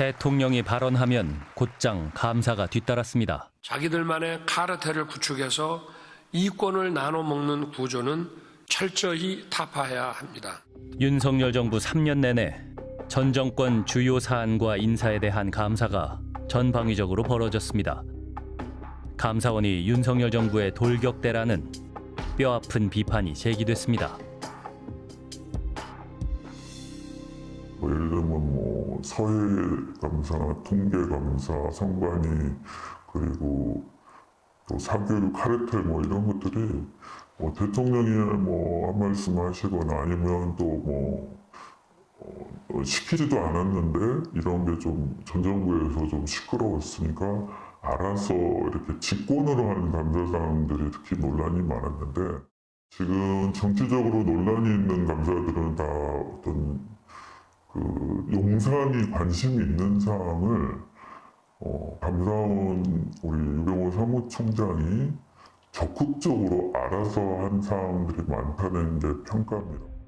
대통령이 발언하면 곧장 감사가 뒤따랐습니다. 자기들만의 카르텔을 구축해서 이권을 나눠 먹는 구조는 철저히 타파해야 합니다. 윤석열 정부 3년 내내 전 정권 주요 사안과 인사에 대한 감사가 전방위적으로 벌어졌습니다. 감사원이 윤석열 정부의 돌격대라는 뼈아픈 비판이 제기됐습니다. 뭐 예를 들면 뭐 서해 감사, 통계 감사, 성관이 그리고 또 사교육 카르텔 뭐 이런 것들이 뭐 대통령이 뭐 한 말씀 하시거나 아니면 또뭐 어, 시키지도 않았는데 이런 게 좀 전 정부에서 좀 시끄러웠으니까 알아서 이렇게 직권으로 하는 감사사항들이 특히 논란이 많았는데 지금 정치적으로 논란이 있는 감사들은 다 어떤 그 용산이 관심이 있는 사항을 어, 감사원 우리 유병호 사무총장이 적극적으로 알아서 한 사항들이 많다는 게 평가입니다.